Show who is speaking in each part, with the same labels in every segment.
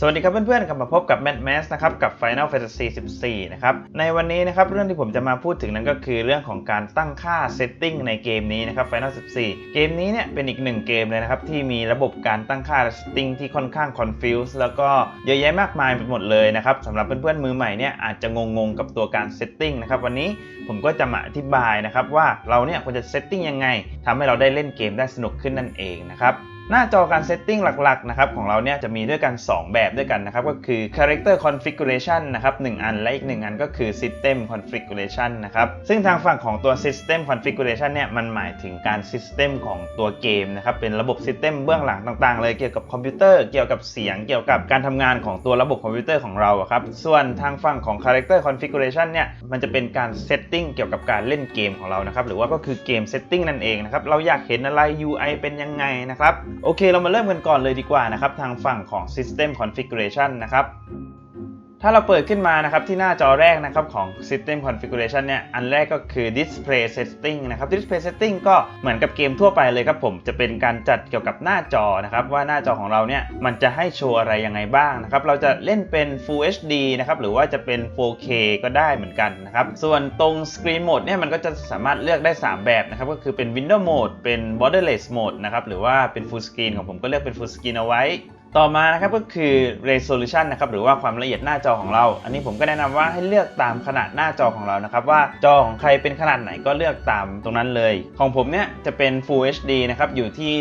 Speaker 1: สวัสดีครับเพื่อนๆกลับมาพบกับ Mad Max นะครับกับ Final Fantasy 14 นะครับ ในวันนี้นะครับเรื่องที่ผมจะมาพูดถึงนั้นก็คือเรื่องของการตั้งค่า setting ในเกมนี้นะครับ Final 14 เกมนี้เนี่ยเป็นอีกหนึ่งเกมเลยนะครับ ที่มีระบบการตั้งค่า setting ที่ค่อนข้าง confuse แล้วก็เยอะแยะมากมายไปหมดเลยนะครับสำหรับเพื่อนๆมือใหม่เนี่ยอาจจะงงๆกับตัวการ setting นะครับวันนี้ผมก็จะมาอธิบายนะครับว่าเราเนี่ยควรจะ setting ยังไงทำให้เราได้เล่นเกมได้สนุกขึ้นนั่นเองนะครับ หน้าจอการเซตติ้งหลักๆนะครับของเราเนี่ยจะมีด้วยกัน 2 แบบด้วยกันนะครับก็คือ character configuration นะครับ1อันและอีก 1 อันก็คือ system configuration นะครับซึ่งทางฝั่งของตัว system configuration เนี่ยมันหมายถึงการ system ของตัวเกมนะครับเป็นระบบ system เบื้องหลังต่างๆ เลยเกี่ยวกับคอมพิวเตอร์เกี่ยวกับเสียงเกี่ยวกับการทำงานของตัวระบบคอมพิวเตอร์ของเราครับส่วนทางฝั่งของ character configuration เนี่ยมันจะเป็นการ setting เกี่ยวกับการเล่นเกมของเรานะครับหรือว่าก็คือเกม setting นั่นเองนะครับเราอยากเห็นอะไร UI เป็นยังไงนะครับโอเค เรามาเริ่มกันก่อนเลยดีกว่านะครับ ทางฝั่งของ System Configuration นะครับ ถ้าเราเปิดขึ้นมานะครับที่หน้าจอแรกนะครับของ System Configuration เนี่ยอันแรกก็คือ Display Setting นะครับ Display Setting ก็เหมือนกับเกมทั่วไปเลยครับผมจะเป็นการจัดเกี่ยวกับหน้าจอนะครับว่าหน้าจอของเราเนี่ยมันจะให้โชว์อะไรยังไงบ้างนะครับเราจะเล่นเป็น Full HD นะครับหรือว่าจะเป็น 4K ก็ได้เหมือนกันนะครับส่วนตรง Screen Mode เนี่ยมันก็จะสามารถเลือกได้ 3 แบบนะครับก็คือเป็น Window Mode เป็น Borderless Mode นะครับหรือว่าเป็น Full Screen ของผมก็เลือกเป็น Full Screen เอาไว้ ต่อมานะครับก็คือ resolution นะครับหรือว่าความละเอียดหน้าจอของเรา อันนี้ผมก็แนะนำว่าให้เลือกตามขนาดหน้าจอของเรานะครับว่าจอของใครเป็นขนาดไหนก็เลือกตามตรงนั้นเลย ของผมเนี่ยจะเป็น Full HD นะครับอยู่ที่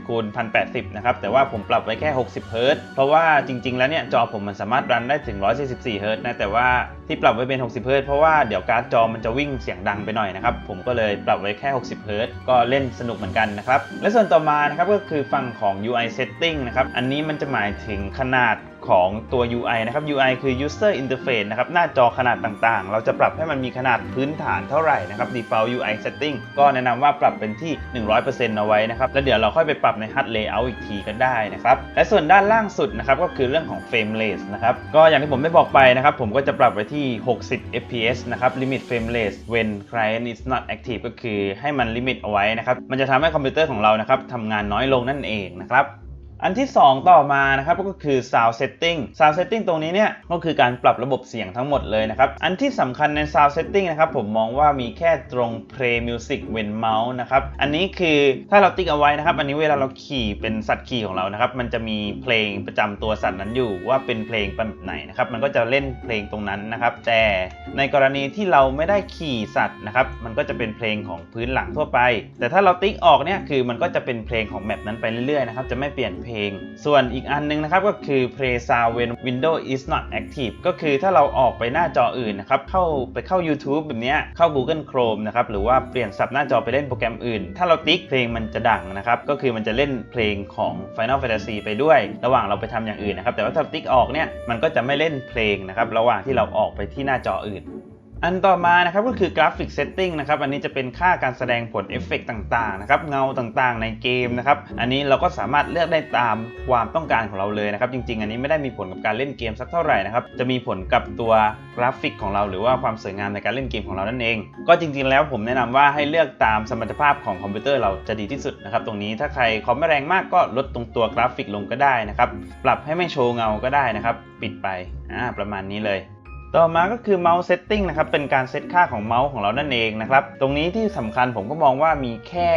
Speaker 1: 1920คูณ1080นะครับแต่ว่าผมปรับไว้แค่ 60 Hz เพราะว่าจริง ๆ แล้วเนี่ยจอผมมันสามารถรันได้ถึง 144 Hz นะแต่ว่า ที่ปรับไว้เป็น 60 Hz เพราะว่าเดี๋ยวการ์ดจอมันจะวิ่งเสียงดังไปหน่อยนะครับ ผมก็เลยปรับไว้แค่ 60 Hz ก็เล่นสนุกเหมือนกันนะครับ และส่วนต่อมานะครับก็คือฝั่งของ UI setting นะครับ อันนี้มันจะหมายถึงขนาดของตัว UI นะครับ UI คือ user interface นะครับ หน้าจอขนาดต่างๆ เราจะปรับให้มันมีขนาดพื้นฐานเท่าไหร่นะครับ default UI setting ก็แนะนำว่าปรับเป็นที่ 100%เอาไว้นะครับ แล้วเดี๋ยวเราค่อยไปปรับใน HUD layout อีกทีก็ได้นะครับ และส่วนด้านล่างสุดนะครับ ก็คือเรื่องของ frame rate นะครับ ก็อย่างที่ผมได้บอกไปนะครับ ผมก็จะปรับไว้ที่ 60 fps นะครับ limit frame rate when client is not active ก็คือให้มันลิมิตเอาไว้นะครับ มันจะทำให้คอมพิวเตอร์ของเรานะครับทำงานน้อยลงนั่นเองนะครับ อันที่ 2 ต่อมานะครับก็คือ sound setting sound setting ตรงนี้เนี่ยก็คือการปรับระบบเสียงทั้งหมดเลยนะครับ อันที่สำคัญใน sound setting นะครับผมมองว่ามีแค่ตรง play music when mouse นะครับอันนี้คือถ้าเราติ๊กเอาไว้นะครับ อันนี้เวลาเราขี่เป็นสัตว์ขี่ของเรานะครับ มันจะมีเพลงประจำตัวสัตว์นั้นอยู่ว่าเป็นเพลงแบบไหนนะครับ มันก็จะเล่นเพลงตรงนั้นนะครับ แต่ในกรณีที่เราไม่ได้ขี่สัตว์นะครับ มันก็จะเป็นเพลงของพื้นหลังทั่วไป แต่ถ้าเราติ๊กออกเนี่ยคือมันก็จะเป็นเพลงของแมปนั้นไปเรื่อยๆนะครับจะไม่เปลี่ยนเพลงส่วนอีกอันนึงนะครับก็คือ play sound when Windows is not active ก็คือถ้าเราออกไปหน้าจออื่นนะครับเข้าไปเข้า YouTube แบบนี้เข้า Google Chrome นะครับหรือว่าเปลี่ยนสับหน้าจอไปเล่นโปรแกรมอื่น ถ้าเราติ๊กเพลงมันจะดังนะครับก็คือมันจะเล่นเพลงของ Final Fantasy ไปด้วย ระหว่างเราไปทำอย่างอื่นนะครับแต่ว่าถ้าติ๊กออกเนี่ยมันก็จะไม่เล่นเพลงนะครับระหว่างที่เราออกไปที่หน้าจออื่น อันต่อมานะครับก็คือกราฟิกเซตติ้งนะครับอันนี้จะเป็นค่าการแสดงผลเอฟเฟกต่างๆนะครับเงาต่างๆในเกมนะครับอันนี้เราก็สามารถเลือกได้ตามความต้องการของเราเลยนะครับจริงๆ อันนี้ไม่ได้มีผลกับการเล่นเกมสักเท่าไหร่นะครับจะมีผลกับตัวกราฟิกของเราหรือว่าความสวยงามในการเล่นเกมของเรานั่นเอง ก็จริงๆ แล้วผมแนะนำว่าให้เลือกตามสมรรถภาพของคอมพิวเตอร์เราจะดีที่สุดนะครับตรงนี้ถ้าใครคอมไม่แรงมากก็ลดตรงตัวกราฟิกลงก็ได้นะครับปรับให้ไม่โชว์เงาก็ได้นะครับปิดไปอ่าประมาณนี้เลย ต่อมาก็คือ mouse setting นะครับ เป็นการเซตค่าของเมาส์ของเรานั่นเองนะครับ ตรงนี้ที่สำคัญผมก็มองว่ามีแค่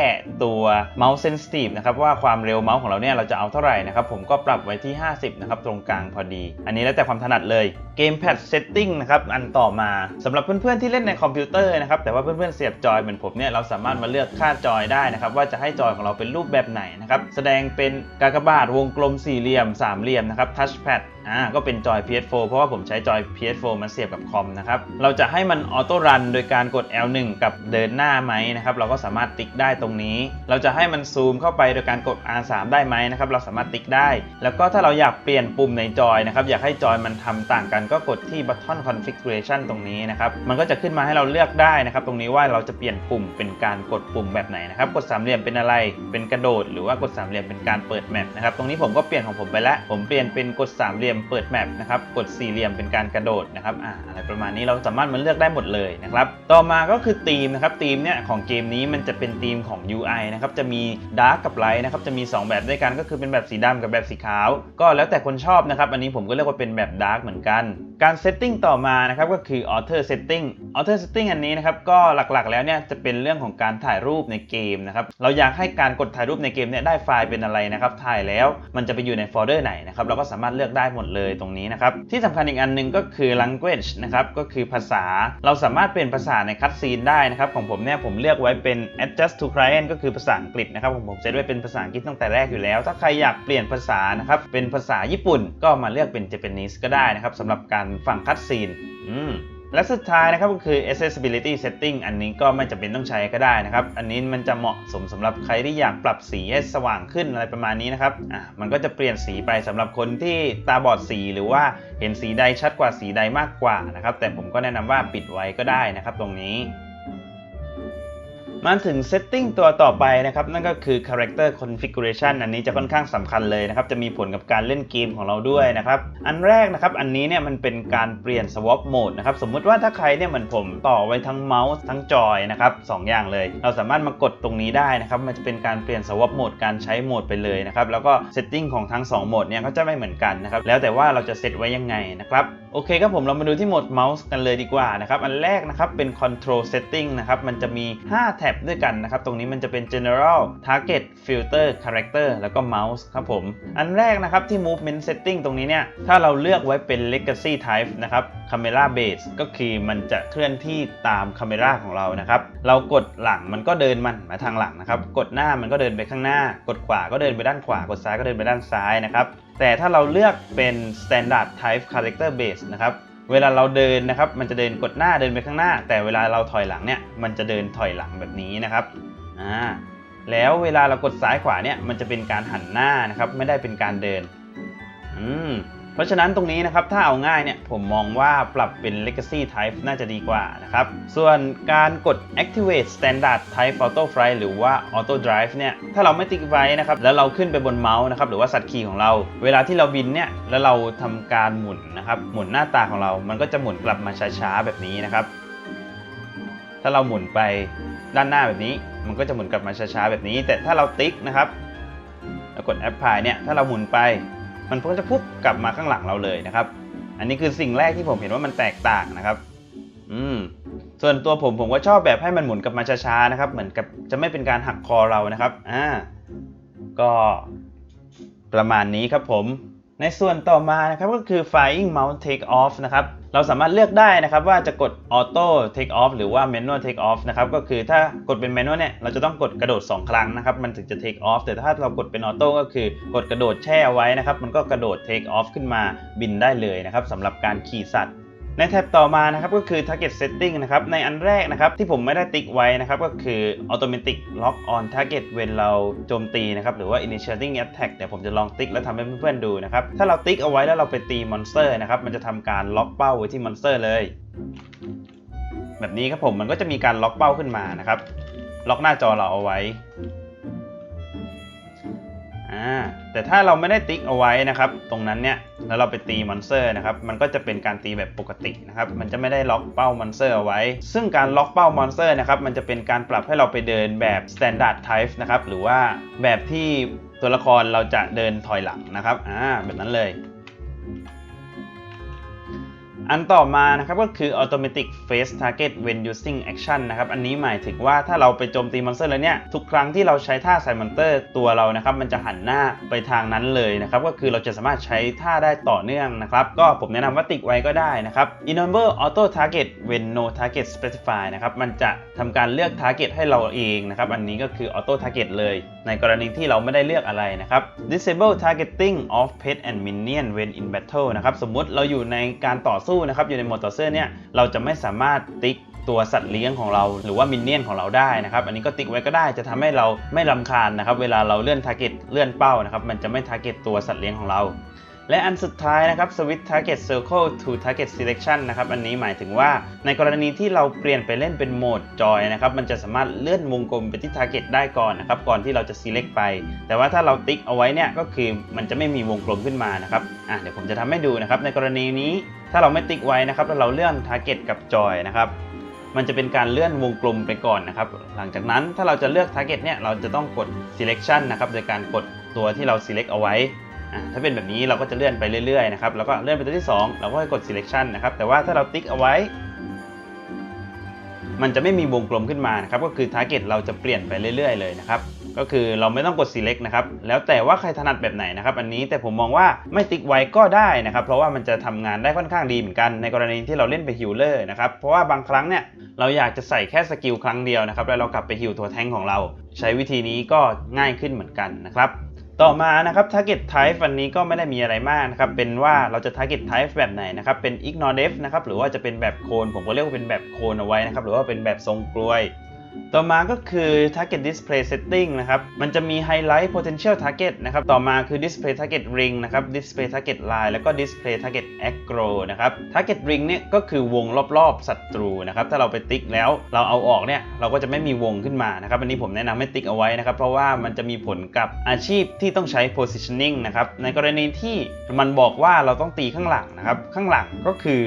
Speaker 1: ตัว mouse sensitive นะครับ ว่าความเร็วเมาส์ของเราเนี่ยเราจะเอาเท่าไหร่นะครับ ผมก็ปรับไว้ที่ 50 นะครับ ตรงกลางพอดี อันนี้แล้วแต่ความถนัดเลย gamepad setting นะครับ อันต่อมาสำหรับเพื่อนๆที่เล่นในคอมพิวเตอร์นะครับ แต่ว่าเพื่อนๆเสียบจอยเหมือนผมเนี่ย เราสามารถมาเลือกค่าจอยได้นะครับ ว่าจะให้จอยของเราเป็นรูปแบบไหนนะครับ แสดงเป็นกากบาทวงกลมสี่เหลี่ยมสามเหลี่ยมนะครับ touchpad อ่าก็เป็นจอย PS4 เพราะว่าผมใช้จอย PS4 มันเสียบกับคอมนะครับ เราจะให้มันออโต้รันโดยการกด L1 กับเดินหน้าไหมนะครับ เราก็สามารถติ๊กได้ตรงนี้ เราจะให้มันซูมเข้าไปโดยการกด R3 ได้ไหมนะครับ เราสามารถติ๊กได้ แล้วก็ถ้าเราอยากเปลี่ยนปุ่มในจอยนะครับ อยากให้จอยมันทำต่างกันก็กดที่ button configuration ตรงนี้นะครับ มันก็จะขึ้นมาให้เราเลือกได้นะครับ ตรงนี้ว่าเราจะเปลี่ยนปุ่มเป็นการกดปุ่มแบบไหนนะครับ กดสามเหลี่ยมเป็นอะไร เป็นกระโดด หรือว่ากดสามเหลี่ยมเป็นการเปิดแมปนะครับ ตรงนี้ผมก็เปลี่ยนของผมไปแล้ว ผมเปลี่ยนเป็นกดสามเหลี่ยมมเปิดแมปนะครับ กดสี่เหลี่ยมเป็นการกระโดดนะครับอ่าอะไรประมาณนี้เราสามารถมันเลือกได้หมดเลยนะครับ ต่อมาก็คือธีมนะครับธีมเนี่ยของเกมนี้มันจะเป็นธีมของ UI นะครับ จะมี Dark กับ Light นะครับ จะมี 2 แบบด้วยกันก็คือเป็นแบบสีดำกับแบบสีขาว ก็แล้วแต่คนชอบนะครับ อันนี้ผมก็เรียกว่าเป็นแบบ Dark เหมือนกัน การเซตติ้งต่อมานะครับก็คือ Author Setting Author Setting อันนี้นะครับก็หลักๆแล้วเนี่ยจะเป็นเรื่องของการถ่ายรูปในเกมนะครับเราอยากให้การกดถ่ายรูปในเกมเนี่ยได้ไฟล์เป็นอะไรนะครับถ่ายแล้วมันจะไปอยู่ในโฟลเดอร์ไหนนะครับเราก็สามารถเลือกได้หมดเลยตรงนี้นะครับ ที่สำคัญอีกอันหนึงก็คือ language นะครับก็คือภาษาเราสามารถเปลี่ยนภาษาในคัดซีนได้นะครับของผมเนี่ยผมเลือกไว้เป็น adjust to client ก็คือภาษาอังกฤษนะครับผมผมเซตไว้เป็นภาษาอังกฤษตั้งแต่แรกอยู่แล้ว ถ้าใครอยากเปลี่ยนภาษานะครับเป็นภาษาญี่ปุ่นก็มาเลือกเป็น Japanese ก็ได้นะครับสำหรับการฟังคัดซีนอืม และสุดท้ายนะครับก็คือ accessibility setting อันนี้ก็ไม่จำเป็นต้องใช้ก็ได้นะครับ อันนี้มันจะเหมาะสมสำหรับใครที่อยากปรับสีให้สว่างขึ้นอะไรประมาณนี้นะครับอะมันก็จะเปลี่ยนสีไปสำหรับคนที่ตาบอดสีหรือว่าเห็นสีใดชัดกว่าสีใดมากกว่านะครับแต่ผมก็แนะนำว่าปิดไว้ก็ได้นะครับตรงนี้ มาถึง setting ตัวต่อไปนะครับ นั่นก็คือ character configuration อันนี้จะค่อนข้างสำคัญเลยนะครับ จะมีผลกับการเล่นเกมของเราด้วยนะครับ อันแรกนะครับ อันนี้เนี่ยมันเป็นการเปลี่ยน swap mode นะครับ สมมุติว่าถ้าใครเนี่ยเหมือนผมต่อไว้ทั้งเมาส์ทั้งจอยนะครับสองอย่างเลย เราสามารถมากดตรงนี้ได้นะครับ มันจะเป็นการเปลี่ยน swap mode การใช้โหมดไปเลยนะครับ แล้วก็ setting ของทั้ง2โหมดเนี่ยก็จะไม่เหมือนกันนะครับ แล้วแต่ว่าเราจะเซตไว้ยังไงนะครับโอเคครับผมเรามาดูที่โหมดเมาส์กันเลยดีกว่านะครับอันแรกนะครับเป็น control setting นะครับมันจะมี 5 แท็บด้วยกันนะครับ ตรงนี้มันจะเป็น general target filter character แล้วก็ mouse ครับผม อันแรกนะครับที่ movement setting ตรงนี้เนี่ย ถ้าเราเลือกไว้เป็น legacy type นะครับ camera base ก็คือมันจะเคลื่อนที่ตาม camera ของเรานะครับ เรากดหลังมันก็เดินมันมาทางหลังนะครับ กดหน้ามันก็เดินไปข้างหน้า กดขวาก็เดินไปด้านขวา กดซ้ายก็เดินไปด้านซ้ายนะครับ แต่ถ้าเราเลือกเป็น standard type character base นะครับ เวลาเราเดินนะครับ มันจะเดินกดหน้าเดินไปข้างหน้า แต่เวลาเราถอยหลังเนี่ย มันจะเดินถอยหลังแบบนี้นะครับอ่าแล้วเวลาเรากดซ้ายขวาเนี่ย มันจะเป็นการหันหน้านะครับ ไม่ได้เป็นการเดิน อืม เพราะฉะนั้นตรงนี้นะครับถ้าเอาง่ายเนี่ยผมมองว่าปรับเป็น legacy type น่าจะดีกว่านะครับ ส่วนการกด activate standard type auto flight หรือว่า auto drive เนี่ยถ้าเราไม่ติ๊กไว้นะครับแล้วเราขึ้นไปบนเมาส์นะครับหรือว่าสัตว์ขี่ของเรา เวลาที่เราบินเนี่ยแล้วเราทำการหมุนนะครับหมุนหน้าตาของเรา มันก็จะหมุนกลับมาช้าๆแบบนี้นะครับ ถ้าเราหมุนไปด้านหน้าแบบนี้ มันก็จะหมุนกลับมาช้าๆแบบนี้ แต่ถ้าเราติ๊กนะครับแล้วกด apply เนี่ยถ้าเราหมุนไป มันก็จะพุบกลับมาข้างหลังเราเลยนะครับ อันนี้คือสิ่งแรกที่ผมเห็นว่ามันแตกต่างนะครับ อืมส่วนตัวผมผมก็ชอบแบบให้มันหมุนกลับมาช้าๆนะครับ เหมือนกับจะไม่เป็นการหักคอเรานะครับ อ่า ก็ประมาณนี้ครับผม ในส่วนต่อมานะครับก็คือ flying mount take off นะครับ เราสามารถเลือกได้นะครับว่าจะกด auto take off หรือว่า manual take off นะครับก็คือถ้ากดเป็น manual เนี่ยเราจะต้องกดกระโดด 2 ครั้งนะครับมันถึงจะ take off แต่ถ้าเรากดเป็น auto ก็คือกดกระโดดแช่เอาไว้นะครับมันก็กระโดด take off ขึ้นมาบินได้เลยนะครับสำหรับการขี่สัตว์ ในแท็บต่อมานะครับก็คือ target setting นะครับในอันแรกนะครับที่ผมไม่ได้ติ๊กไว้นะครับก็คือ automatic lock on target เวลเราโจมตีนะครับหรือว่า initiating attack เดี๋ยวผมจะลองติ๊กแล้วทำให้เพื่อนๆดูนะครับถ้าเราติ๊กเอาไว้แล้วเราไปตีมอนสเตอร์นะครับมันจะทำการล็อกเป้าไว้ที่มอนสเตอร์เลย แบบนี้ครับผมมันก็จะมีการล็อกเป้าขึ้นมานะครับล็อกหน้าจอเราเอาไว้ อ่าแต่ถ้าเราไม่ได้ติ๊กเอาไว้นะครับ ตรงนั้นเนี่ยแล้วเราไปตีมอนสเตอร์นะครับมันก็จะเป็นการตีแบบปกตินะครับมันจะไม่ได้ล็อกเป้ามอนสเตอร์เอาไว้ ซึ่งการล็อกเป้ามอนสเตอร์นะครับมันจะเป็นการปรับให้เราไปเดินแบบ standard type นะครับหรือว่าแบบที่ตัวละครเราจะเดินถอยหลังนะครับอ่าแบบนั้นเลย อันต่อมานะครับก็คือ automatic face target when using action นะครับ อันนี้หมายถึงว่าถ้าเราไปโจมตีมอนสเตอร์แล้วเนี่ย ทุกครั้งที่เราใช้ท่าใส่มอนสเตอร์ตัวเรานะครับ มันจะหันหน้าไปทางนั้นเลยนะครับ ก็คือเราจะสามารถใช้ท่าได้ต่อเนื่องนะครับ ก็ผมแนะนำว่าติ๊กไว้ก็ได้นะครับ enable auto target when no target specify นะครับ มันจะทำการเลือก target ให้เราเองนะครับ อันนี้ก็คือ auto target เลย ในกรณีที่เราไม่ได้เลือกอะไรนะครับ disable targeting of pet and minion when in battle นะครับ สมมุติเราอยู่ในการต่อสู้นะครับอยู่ในโหมดต่อสู้เนี่ยเราจะไม่สามารถติ๊กตัวสัตว์เลี้ยงของเราหรือว่ามินเนี่ยนของเราได้นะครับอันนี้ก็ติ๊กไว้ก็ได้จะทำให้เราไม่ลำคาญนะครับเวลาเราเลื่อนทาร์เก็ตเลื่อนเป้านะครับมันจะไม่ทาร์เก็ตตัวสัตว์เลี้ยงของเรา และอันสุดท้ายนะครับ switch target circle to target selection นะครับ อันนี้หมายถึงว่าในกรณีที่เราเปลี่ยนไปเล่นเป็นโหมดจอยนะครับ มันจะสามารถเลื่อนวงกลมไปที่ target ได้ก่อนนะครับ ก่อนที่เราจะ select ไป แต่ว่าถ้าเราติ๊กเอาไว้เนี่ย ก็คือมันจะไม่มีวงกลมขึ้นมานะครับ อะ เดี๋ยวผมจะทำให้ดูนะครับ ในกรณีนี้ถ้าเราไม่ติ๊กไว้นะครับ แล้วเราเลื่อน target กับจอยนะครับ มันจะเป็นการเลื่อนวงกลมไปก่อนนะครับ หลังจากนั้นถ้าเราจะเลือก target เนี่ย เราจะต้องกด selection นะครับ โดยการกดตัวที่เรา select เอาไว้ ถ้าเป็นแบบนี้เราก็จะเลื่อนไปเรื่อยๆนะครับแล้วก็เลื่อนไปตัวที่ 2 เราก็ให้กด selection นะครับแต่ว่าถ้าเราติ๊กเอาไว้ มันจะไม่มีวงกลมขึ้นมานะครับก็คือ target เราจะเปลี่ยนไปเรื่อยๆเลยนะครับก็คือเราไม่ต้องกด select นะครับแล้วแต่ว่าใครถนัดแบบไหนนะครับอันนี้แต่ผมมองว่าไม่ติ๊กไว้ก็ได้นะครับเพราะว่ามันจะทำงานได้ค่อนข้างดีเหมือนกันในกรณีที่เราเล่นไปฮิลเลอร์นะครับเพราะว่าบางครั้งเนี่ยเราอยากจะใส่แค่สกิลครั้งเดียวนะครับแล้วเรากลับไปฮิลตัวแทงของเรา ใช้วิธีนี้ก็ง่ายขึ้นเหมือนกันนะครับ ต่อมานะครับ target type วันนี้ก็ไม่ได้มีอะไรมากนะครับ เป็นว่าเราจะ target type แบบไหนนะครับ เป็น ignore def นะครับ หรือว่าจะเป็นแบบโคน ผมก็เรียกว่าเป็นแบบโคนเอาไว้นะครับ หรือว่าเป็นแบบทรงกลวย ต่อมาก็คือ target display setting นะครับ มันจะมี highlight potential target นะครับ ต่อมาคือ display target ring นะครับ display target line แล้วก็ display target aggro นะครับ target ring เนี่ยก็คือวงรอบๆศัตรูนะครับ ถ้าเราไปติ๊กแล้วเราเอาออกเนี่ย เราก็จะไม่มีวงขึ้นมานะครับ อันนี้ผมแนะนำให้ติ๊กเอาไว้นะครับ เพราะว่ามันจะมีผลกับอาชีพที่ต้องใช้ positioning นะครับ ในกรณีที่มันบอกว่าเราต้องตีข้างหลังนะครับ ข้างหลังก็คือ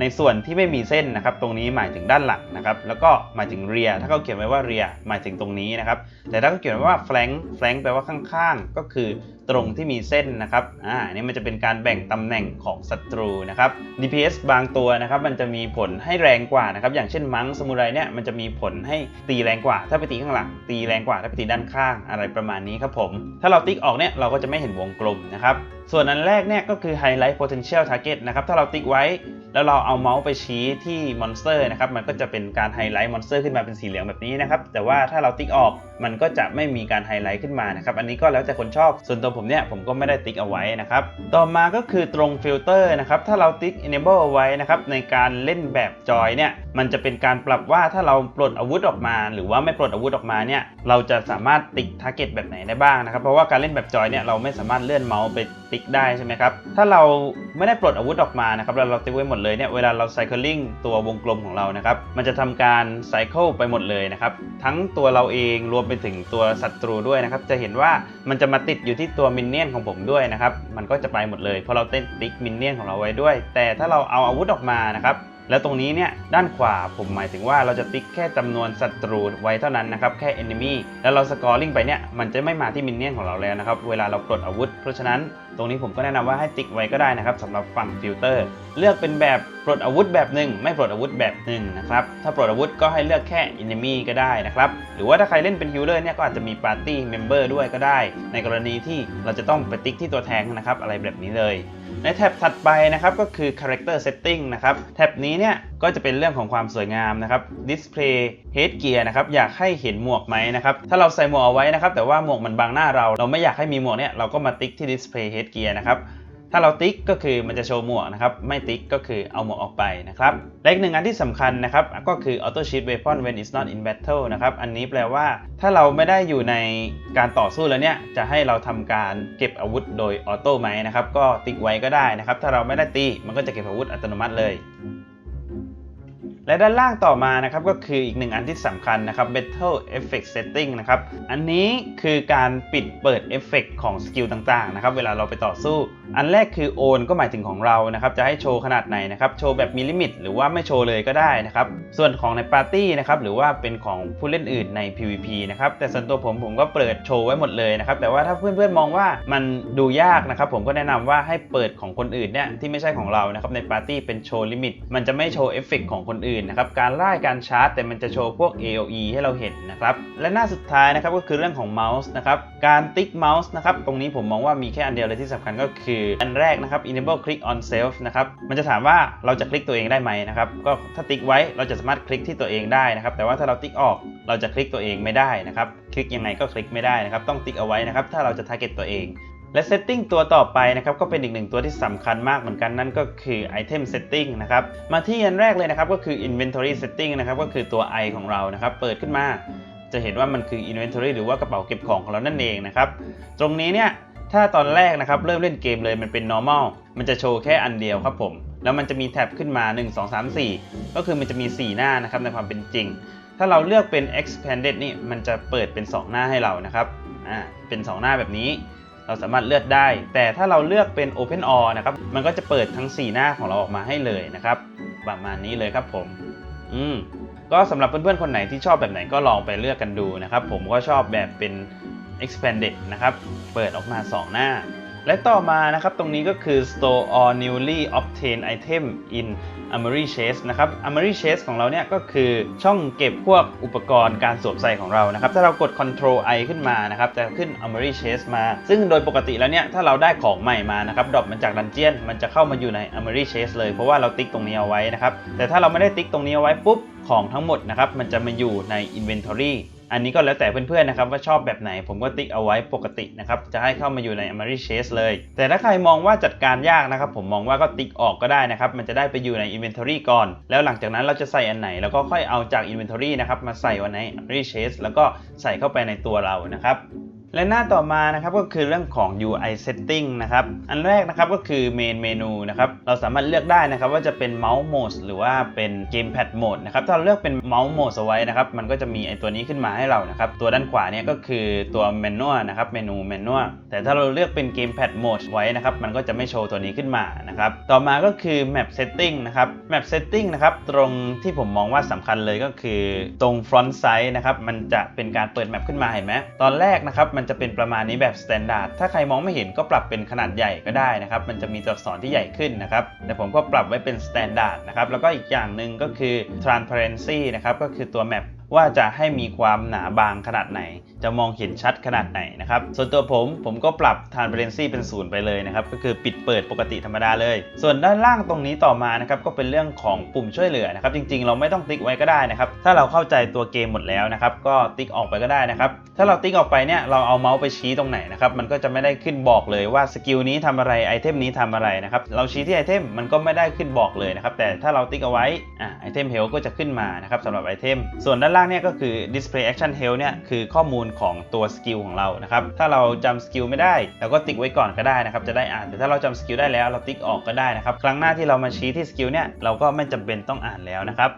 Speaker 1: ในส่วนที่ไม่มีเส้นนะครับ ตรงนี้หมายถึงด้านหลังนะครับ แล้วก็หมายถึง rear ถ้าเขาเขียนไว้ว่าเรียหมายถึงตรงนี้นะครับ แต่ถ้าเขาเขียนไว้ว่าแฟลงแฟลงแปลว่าข้างๆ ก็คือ ตรงที่มีเส้นนะครับ อ่านี่มันจะเป็นการแบ่งตำแหน่งของศัตรูนะครับ DPS บางตัวนะครับมันจะมีผลให้แรงกว่านะครับ อย่างเช่นมังสมุไรเนี่ยมันจะมีผลให้ตีแรงกว่า ถ้าไปตีข้างหลัง ตีแรงกว่าถ้าไปตีด้านข้างอะไรประมาณนี้ครับผม ถ้าเราติ๊กออกเนี่ยเราก็จะไม่เห็นวงกลมนะครับ ส่วนอันแรกเนี่ยก็คือ highlight potential target นะครับ ถ้าเราติ๊กไว้แล้วเราเอาเมาส์ไปชี้ที่มอนสเตอร์นะครับ มันก็จะเป็นการไฮไลท์มอนสเตอร์ขึ้นมาเป็นสีเหลืองแบบนี้นะครับ แต่ว่าถ้าเราติ๊กออกมันก็จะไม่มีการไฮไลท์ขึ้นมานะครับ อันนี้ก็แล้วแต่คนชอบ ส่วนตัวผมมเนี่ยผมก็ไม่ได้ติ๊กเอาไว้นะครับต่อมาก็คือตรงฟิลเตอร์นะครับถ้าเราติ๊ก enable เอาไว้นะครับในการเล่นแบบจอยเนี่ยมันจะเป็นการปรับว่าถ้าเราปลดอาวุธออกมา หรือว่าไม่ปลดอาวุธออกมาเนี่ยเราจะสามารถติ๊ก target แบบไหนได้บ้างนะครับเพราะว่าการเล่นแบบจอยเนี่ยเราไม่สามารถเลื่อนเมาส์ไปติ๊กได้ใช่ไหมครับถ้าเราไม่ได้ปลดอาวุธออกมานะครับแล้วเราติ๊กไว้หมดเลยเนี่ยเวลาเรา cycling ตัววงกลมของเรานะครับมันจะทำการ cycle ไปหมดเลยนะครับทั้งตัวเราเองรวมไปถึงตัวศัตรูด้วยนะครับจะเห็นว่ามันจะมาติดอยู่ที่ตัวมินเนี่ยนของผมด้วยนะครับ มันก็จะไปหมดเลยเพราะเราเต้นติ๊กมินเนี่ยนของเราไว้ด้วย แต่ถ้าเราเอาอาวุธออกมานะครับแล้วตรงนี้เนี่ยด้านขวาผมหมายถึงว่าเราจะติ๊กแค่จำนวนศัตรูไว้เท่านั้นนะครับแค่ enemy แล้วเราสกอร์ลิงไปเนี่ยมันจะไม่มาที่มินเนี่ยนของเราแล้วนะครับเวลาเราปลดอาวุธ เพราะฉะนั้นตรงนี้ผมก็แนะนำว่าให้ติ๊กไว้ก็ได้นะครับสำหรับฝั่งฟิลเตอร์เลือกเป็นแบบปลดอาวุธแบบหนึ่งไม่ปลดอาวุธแบบหนึ่งนะครับ ถ้าปลดอาวุธก็ให้เลือกแค่ enemy ก็ได้นะครับ หรือว่าถ้าใครเล่นเป็นฮิลเลอร์เนี่ยก็อาจจะมี party member ด้วยก็ได้ ในกรณีที่เราจะต้องไปติ๊กที่ตัวแทงนะครับ อะไรแบบนี้เลย ในแท็บถัดไปนะครับก็คือ character setting นะครับ แท็บนี้เนี่ยก็จะเป็นเรื่องของความสวยงามนะครับ display headgear นะครับ อยากให้เห็นหมวกไหมนะครับ ถ้าเราใส่หมวกเอาไว้นะครับ แต่ว่าหมวกมันบังหน้าเรา เราไม่อยากให้มีหมวกเนี่ย เราก็มาติ๊กที่ display headgear นะครับ ถ้าเราติ๊กก็คือมันจะโชว์หมวกนะครับ ไม่ติ๊กก็คือเอาหมวกออกไปนะครับและอีกหนึ่งอันที่สำคัญนะครับ ก็คือ auto shield weapon when it's not in battle นะครับ อันนี้แปลว่า ถ้าเราไม่ได้อยู่ในการต่อสู้แล้วเนี่ย จะให้เราทำการเก็บอาวุธโดยออโต้ไหมนะครับ ก็ติ๊กไว้ก็ได้นะครับ ถ้าเราไม่ได้ตีมันก็จะเก็บอาวุธอัตโนมัติเลยและด้านล่างต่อมานะครับก็คืออีกหนึ่งอันที่สำคัญนะครับ Battle Effect Setting นะครับ อันนี้คือการปิดเปิดเอฟเฟกของสกิลต่างๆนะครับ เวลาเราไปต่อสู้ อันแรกคือโอนก็หมายถึงของเรานะครับจะให้โชว์ขนาดไหนนะครับโชว์แบบมีลิมิต หรือว่าไม่โชว์เลยก็ได้นะครับส่วนของในปาร์ตี้นะครับหรือว่าเป็นของผู้เล่นอื่นใน PVP นะครับแต่ส่วนตัวผมผมก็เปิดโชว์ไว้หมดเลยนะครับแต่ว่าถ้าเพื่อนๆมองว่ามันดูยากนะครับผมก็แนะนำว่าให้เปิดของคนอื่นเนี่ยที่ไม่ใช่ของเรานะครับในปาร์ตี้เป็นโชว์ลิมิต มันจะไม่โชว์เอฟเฟกของคนอื่นนะครับการไล่การชาร์จแต่มันจะโชว์พวก AOE ให้เราเห็นนะครับและหน้าสุดท้ายนะครับก็คือเรื่องของเมาส์นะครับการติ๊กเมาส์นะครับตรงนี้ผมมองว่ามีแค่อันเดียวเลยที่สำคัญก็คืออันแรกนะครับ enable click on self นะครับ มันจะถามว่าเราจะคลิกตัวเองได้ไหมนะครับ ก็ถ้าติ๊กไว้เราจะสามารถคลิกที่ตัวเองได้นะครับ แต่ว่าถ้าเราติ๊กออกเราจะคลิกตัวเองไม่ได้นะครับ คลิกยังไงก็คลิกไม่ได้นะครับ ต้องติ๊กเอาไว้นะครับ ถ้าเราจะ target ตัวเองและ Setting ตัวต่อไปนะครับก็เป็นอีกหนึ่งตัวที่สำคัญมากเหมือนกันนั่นก็คือ Item Setting นะครับมาที่อันแรกเลยนะครับก็คือ Inventory Setting นะครับก็คือตัว I ของเรานะครับ เปิดขึ้นมาจะเห็นว่ามันคือ Inventory หรือว่ากระเป๋าเก็บของของเรานั่นเองนะครับ ตรงนี้เนี่ย ถ้าตอนแรกนะครับเริ่มเล่นเกมเลยมันเป็น normal มันจะโชว์แค่อันเดียวครับผม แล้วมันจะมีแท็บขึ้นมา 1 2 3 4 ก็คือมันจะมี 4 หน้านะครับในความเป็นจริง ถ้าเราเลือกเป็น expanded นี่มันจะเปิดเป็น 2 หน้าให้เรานะครับอ่าเป็น 2 หน้าแบบนี้ เราสามารถเลือกได้ แต่ถ้าเราเลือกเป็น open all นะครับมันก็จะเปิดทั้ง 4 หน้าของเราออกมาให้เลยนะครับประมาณนี้เลยครับผม อืมก็สำหรับเพื่อนๆคนไหนที่ชอบแบบไหนก็ลองไปเลือกกันดูนะครับผมก็ชอบแบบเป็น expanded นะครับ เปิดออกมา 2 หน้า และต่อมานะครับ ตรงนี้ก็คือ store all newly obtained item in Armory Chest นะครับ Armory Chest ของเราเนี่ยก็คือช่องเก็บพวกอุปกรณ์การสวมใส่ของเรานะครับ ถ้าเรากด Control I ขึ้นมานะครับ จะขึ้น Armory Chest มา ซึ่งโดยปกติแล้วเนี่ย ถ้าเราได้ของใหม่มานะครับ ดรอปมันจากดันเจียน มันจะเข้ามาอยู่ใน Armory Chest เลย เพราะว่าเราติ๊กตรงนี้เอาไว้นะครับ แต่ถ้าเราไม่ได้ติ๊กตรงนี้เอาไว้ปุ๊บ ของทั้งหมดนะครับ มันจะมาอยู่ใน Inventory อันนี้ก็แล้วแต่เพื่อนๆนะครับว่าชอบแบบไหนผมก็ติ๊กเอาไว้ปกตินะครับจะให้เข้ามาอยู่ใน Amari Chase เลย แต่ถ้าใครมองว่าจัดการยากนะครับผมมองว่าก็ติ๊กออกก็ได้นะครับมันจะได้ไปอยู่ใน Inventory ก่อน แล้วหลังจากนั้นเราจะใส่อันไหนแล้วก็ค่อยเอาจาก Inventory นะครับมาใส่ไว้ใน Amari Chase แล้วก็ใส่เข้าไปในตัวเรานะครับ และหน้าต่อมานะครับก็คือเรื่องของ UI setting นะครับ อันแรกนะครับก็คือ main menu นะครับ เราสามารถเลือกได้นะครับว่าจะเป็น mouse mode หรือว่าเป็น gamepad mode นะครับ ถ้าเราเลือกเป็น mouse mode เอาไว้นะครับ มันก็จะมีไอตัวนี้ขึ้นมาให้เรานะครับ ตัวด้านขวาเนี่ยก็คือตัว menu นะครับ เมนู menu แต่ถ้าเราเลือกเป็น gamepad mode ไว้นะครับ มันก็จะไม่โชว์ตัวนี้ขึ้นมานะครับ ต่อมาก็คือ map setting นะครับ map setting นะครับ ตรงที่ผมมองว่าสำคัญเลยก็คือตรง front side นะครับ มันจะเป็นการเปิดแมปขึ้นมาเห็นไหมตอนแรกนะครับมันจะเป็นประมาณนี้แบบสแตนดาร์ดถ้าใครมองไม่เห็นก็ปรับเป็นขนาดใหญ่ก็ได้นะครับ มันจะมีตัวอักษรที่ใหญ่ขึ้นนะครับ แต่ผมก็ปรับไว้เป็นสแตนดาร์ดนะครับ แล้วก็อีกอย่างหนึ่งก็คือ transparency นะครับ ก็คือตัวแมปว่าจะให้มีความหนาบางขนาดไหน จะมองเห็นชัดขนาดไหนนะครับ ส่วนตัวผมผมก็ปรับ transparency เป็นศูนย์ไปเลยนะครับ ก็คือปิดเปิดปกติธรรมดาเลย ส่วนด้านล่างตรงนี้ต่อมานะครับก็เป็นเรื่องของปุ่มช่วยเหลือนะครับ จริง ๆ เราไม่ต้องติ๊กไว้ก็ได้นะครับ ถ้าเราเข้าใจตัวเกมหมดแล้วนะครับ ก็ติ๊กออกไปก็ได้นะครับ ถ้าเราติ๊กออกไปเนี่ยเราเอาเมาส์ไปชี้ตรงไหนนะครับ มันก็จะไม่ได้ขึ้นบอกเลยว่าสกิลนี้ทำอะไรไอเทมนี้ทำอะไรนะครับ เราชี้ที่ไอเทมมันก็ไม่ได้ขึ้นบอกเลยนะครับ แต่ถ้าเราติ๊กเอาไว้อะไอเทมเฮลก็จะขึ้นมานะครับสำหรับไอเทมส่วนด้านล่างเนี่ยก็คือ display action health เนี่ยคือข้อมูลของตัวสกิลของเรานะครับถ้าเราจำสกิลไม่ได้เราก็ติ๊กไว้ก่อนก็ได้นะครับจะได้อ่านแต่ถ้าเราจำสกิลได้แล้วเราติ๊กออกก็ได้นะครับครั้งหน้าที่เรามาชี้ที่สกิลเนี่ยเราก็ไม่จำเป็นต้องอ่านแล้วนะครับ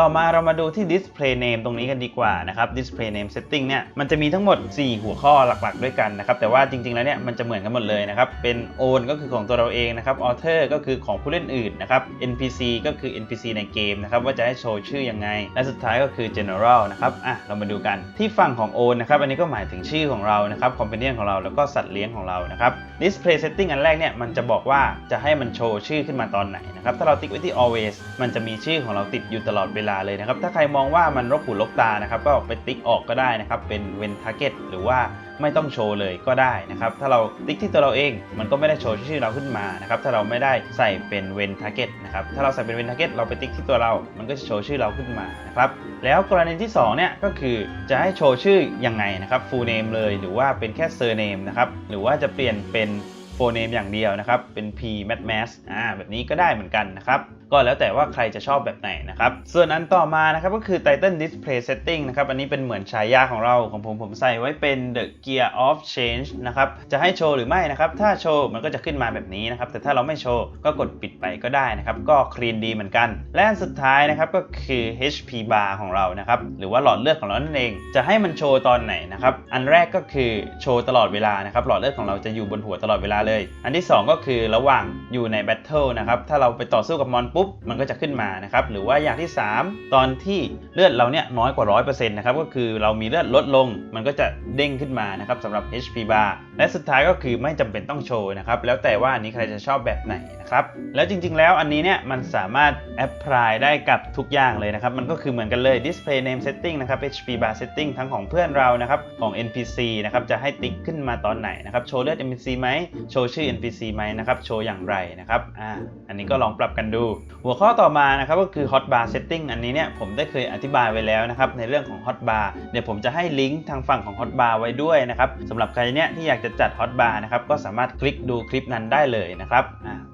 Speaker 1: ต่อมาเรามาดูที่ display name ตรงนี้กันดีกว่านะครับ display name setting เนี่ยมันจะมีทั้งหมด 4 หัวข้อหลักๆ ด้วยกันนะครับแต่ว่าจริงๆแล้วเนี่ยมันจะเหมือนกันหมดเลยนะครับเป็น own ก็คือของตัวเราเองนะครับ author ก็คือของผู้เล่นอื่นนะครับ npc ก็คือ npc ในเกมนะครับว่าจะให้โชว์ชื่อยังไง และสุดท้ายก็คือ general นะครับอะเรามาดูกันที่ฝั่งของ own นะครับอันนี้ก็หมายถึงชื่อของเรานะครับ companion ของเราแล้วก็สัตว์เลี้ยงของเรานะครับ display setting อันแรกเนี่ยมันจะบอกว่าจะให้มันโชว์ชื่อขึ้นมาตอนไหนนะครับถ้าเราติ๊กไว้ที่ always มันจะมีชื่อของเราติดอยู่ตลอดเวลาเลยนะครับถ้าใครมองว่ามันรบหูรบตานะครับก็ไปติ๊กออกก็ได้นะครับเป็น when target หรือว่าไม่ต้องโชว์เลยก็ได้นะครับ ถ้าเราติ๊กที่ตัวเราเอง มันก็ไม่ได้โชว์ชื่อเราขึ้นมานะครับ ถ้าเราไม่ได้ใส่เป็นเว้น target นะครับ ถ้าเราใส่เป็นเว้น target เราไปติ๊กที่ตัวเรา มันก็จะโชว์ชื่อเราขึ้นมานะครับ แล้วกรณีที่2เนี่ยก็คือจะให้โชว์ชื่อยังไงนะครับ full name เลยหรือว่าเป็นแค่ surname นะครับ หรือว่าจะเปลี่ยนเป็นโฟเนมอย่างเดียวนะครับ เป็น p mat m a s อ่าแบบนี้ก็ได้เหมือนกันนะครับ ก็แล้วแต่ว่าใครจะชอบแบบไหนนะครับ ส่วนอันต่อมานะครับก็คือ Title Display Setting นะครับ อันนี้เป็นเหมือนฉายาของเราของผมผมใส่ไว้เป็น The Gear of Change นะครับ จะให้โชว์หรือไม่นะครับ ถ้าโชว์มันก็จะขึ้นมาแบบนี้นะครับ แต่ถ้าเราไม่โชว์ก็กดปิดไปก็ได้นะครับ ก็คลีนดีเหมือนกัน และอันสุดท้ายนะครับก็คือ HP bar ของเรานะครับ หรือว่าหลอดเลือดของเรานั่นเอง จะให้มันโชว์ตอนไหนนะครับ อันแรกก็คือโชว์ตลอดเวลานะครับ หลอดเลือดของเราจะอยู่บนหัวตลอดเวลาเลย อันที่ 2 ก็คือระหว่างอยู่ในแบทเทิลนะครับ ถ้าเราไปต่อสู้กับมอนปุ๊บมันก็จะขึ้นมานะครับหรือว่าอย่างที่ 3 ตอนที่เลือดเราเนี่ยน้อยกว่า 100%นะครับก็คือเรามีเลือดลดลง มันก็จะเด้งขึ้นมานะครับสำหรับ HP bar และสุดท้ายก็คือไม่จำเป็นต้องโชว์นะครับแล้วแต่ว่าอันนี้ใครจะชอบแบบไหนนะครับแล้วจริงๆ แล้วอันนี้เนี่ยมันสามารถแอพพลายได้กับทุกอย่างเลยนะครับมันก็คือเหมือนกันเลย display name setting นะครับ HP bar setting ทั้งของเพื่อนเรานะครับของ NPC นะครับจะให้ติ๊กขึ้นมาตอนไหนนะครับโชว์เลือด NPC ไหมโชว์ชื่อ NPC ไหมนะครับโชว์อย่างไรนะครับอ่าอันนี้ก็ลองปรับกันดูหัวข้อต่อมานะครับก็คือ hotbar setting อันนี้เนี่ยผมได้เคยอธิบายไว้แล้วนะครับในเรื่องของ hotbar เดี๋ยวผมจะให้ลิงก์ทางฝั่งของ hotbar ไว้ด้วยนะครับสำหรับใครเนี่ยที่อยากจะจัด hotbar นะครับก็สามารถคลิกดูคลิปนั้นได้เลยนะครับ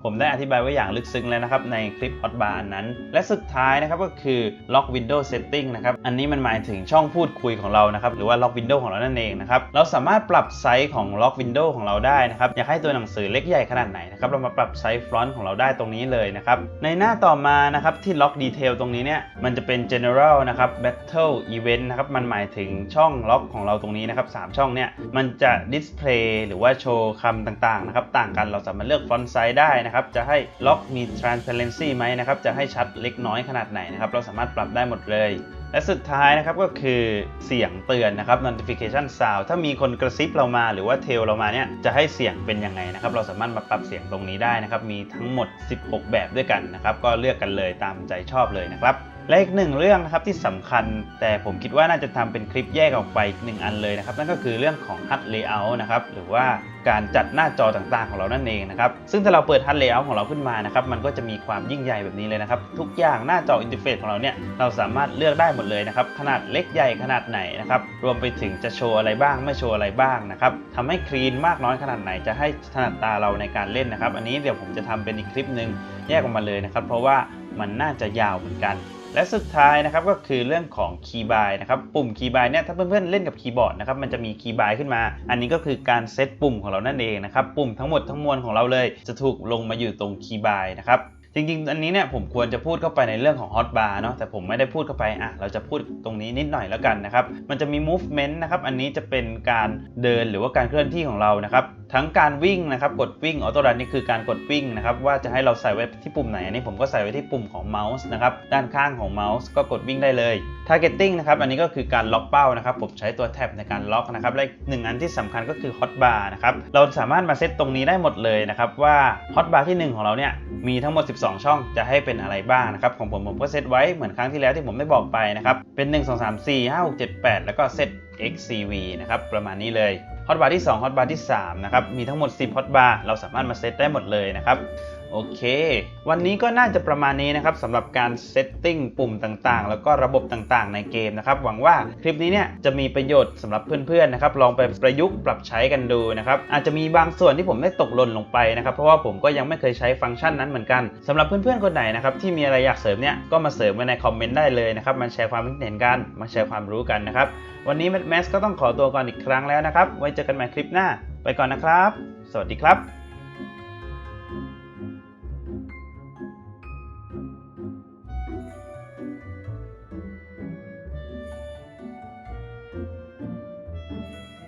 Speaker 1: ผมได้อธิบายไว้อย่างลึกซึ้งแล้วนะครับในคลิป hotbar นั้น และสุดท้ายนะครับก็คือ lock window setting นะครับอันนี้มันหมายถึงช่องพูดคุยของเรานะครับหรือว่า lock window ของเรานั่นเองนะครับเราสามารถปรับไซส์ของ lock window ของเราได้นะครับอยากให้ตัวหนังสือเล็กใหญ่ขนาดไหนนะครับเรามาปรับไซส์ฟอนต์ของเราได้ตรงนี้เลยนะครับในหน้าต่อมานะครับที่ล็อกดีเทลตรงนี้เนี่ยมันจะเป็น general นะครับ battle event นะครับมันหมายถึงช่องล็อกของเราตรงนี้นะครับสามช่องเนี่ยมันจะ display หรือว่าโชว์คำต่างๆนะครับต่างกันเราสามารถเลือกฟอนต์ไซส์ได้นะครับจะให้ล็อกมี transparency ไหมนะครับจะให้ชัดเล็กน้อยขนาดไหนนะครับเราสามารถปรับได้หมดเลย และสุดท้ายนะครับก็คือเสียงเตือนนะครับ notification sound ถ้ามีคนกระซิบเรามาหรือว่าเทลเรามาเนี่ยจะให้เสียงเป็นยังไงนะครับ เราสามารถมาปรับเสียงตรงนี้ได้นะครับ มีทั้งหมด 16 แบบด้วยกันนะครับ ก็เลือกกันเลยตามใจชอบเลยนะครับ และอีกหนึ่งเรื่องนะครับที่สำคัญ แต่ผมคิดว่าน่าจะทำเป็นคลิปแยกออกไปอีกหนึ่งอันเลยนะครับ นั่นก็คือเรื่องของ HUD Layout นะครับหรือว่าการจัดหน้าจอต่างๆของเรานั่นเองนะครับซึ่งถ้าเราเปิด HUD Layout ของเราขึ้นมานะครับมันก็จะมีความยิ่งใหญ่แบบนี้เลยนะครับ ทุกอย่างหน้าจออินเทอร์เฟซของเราเนี่ยเราสามารถเลือกได้หมดเลยนะครับขนาดเล็กใหญ่ขนาดไหนนะครับรวมไปถึงจะโชว์อะไรบ้าง ไม่โชว์อะไรบ้างนะครับทำให้คลีนมากน้อยขนาดไหนจะให้ถนัดตาเราในการเล่นนะครับ อันนี้เดี๋ยวผมจะทำเป็นอีกคลิปหนึ่งแยกออกมาเลยนะครับ เพราะว่ามันน่าจะยาวเหมือนกัน และสุดท้ายนะครับก็คือเรื่องของคีย์บายนะครับปุ่มคีย์บายเนี่ยถ้าเพื่อนๆเล่นกับคีย์บอร์ดนะครับมันจะมีคีย์บายขึ้นมา อันนี้ก็คือการเซตปุ่มของเรานั่นเองนะครับปุ่มทั้งหมดทั้งมวลของเราเลย จะถูกลงมาอยู่ตรงคีย์บายนะครับจริงๆ อันนี้เนี่ยผมควรจะพูดเข้าไปในเรื่องของ hotbar เนาะแต่ผมไม่ได้พูดเข้าไปอะเราจะพูดตรงนี้นิดหน่อยแล้วกันนะครับมันจะมี movement นะครับอันนี้จะเป็นการเดินหรือว่าการเคลื่อนที่ของเรานะครับทั้งการวิ่งนะครับกดวิ่งออโต้รันนี่คือการกดวิ่งนะครับว่าจะให้เราใส่ไว้ที่ปุ่มไหนอันนี้ผมก็ใส่ไว้ที่ปุ่มของเมาส์นะครับด้านข้างของเมาส์ก็กดวิ่งได้เลย targeting นะครับอันนี้ก็คือการล็อกเป้านะครับผมใช้ตัวแท็บในการล็อกนะครับและหนึ่งอันที่สำคัญก็คือ hotbar นะครับเราสามารถมาเซตตรงนี้ได้หมดเลยนะครับว่า hotbar ที่ 1 ของเราเนี่ยมีทั้งหมด 12 ช่องจะให้เป็นอะไรบ้างนะครับของผมผมก็เซตไว้เหมือนครั้งที่แล้วที่ผมได้บอกไปนะครับเป็น 1 2 3 4 5 6 7 8 แล้วก็เซต xcv นะครับประมาณนี้เลยฮอตบาร์ที่2ฮอตบาร์ที่3นะครับมีทั้งหมด 10ฮอตบาร์เราสามารถมาเซตได้หมดเลยนะครับ โอเค วันนี้ก็น่าจะประมาณนี้นะครับสำหรับการเซตติ้งปุ่มต่างๆ แล้วก็ระบบต่างๆ ในเกมนะครับ หวังว่าคลิปนี้เนี่ยจะมีประโยชน์สำหรับเพื่อนๆนะครับ ลองไปประยุกต์ปรับใช้กันดูนะครับ อาจจะมีบางส่วนที่ผมได้ตกหล่นลงไปนะครับ เพราะว่าผมก็ยังไม่เคยใช้ฟังก์ชันนั้นเหมือนกันสำหรับเพื่อนๆคนไหนนะครับที่มีอะไรอยากเสริมเนี่ยก็มาเสริมไว้ในคอมเมนต์ได้เลยนะครับ มาแชร์ความคิดเห็นกันมาแชร์ความรู้กันนะครับ วันนี้แมสก็ต้องขอตัวก่อนอีกครั้งแล้วนะครับ ไว้เจอกันใหม่คลิปหน้า ไปก่อนนะครับ สวัสดีครับ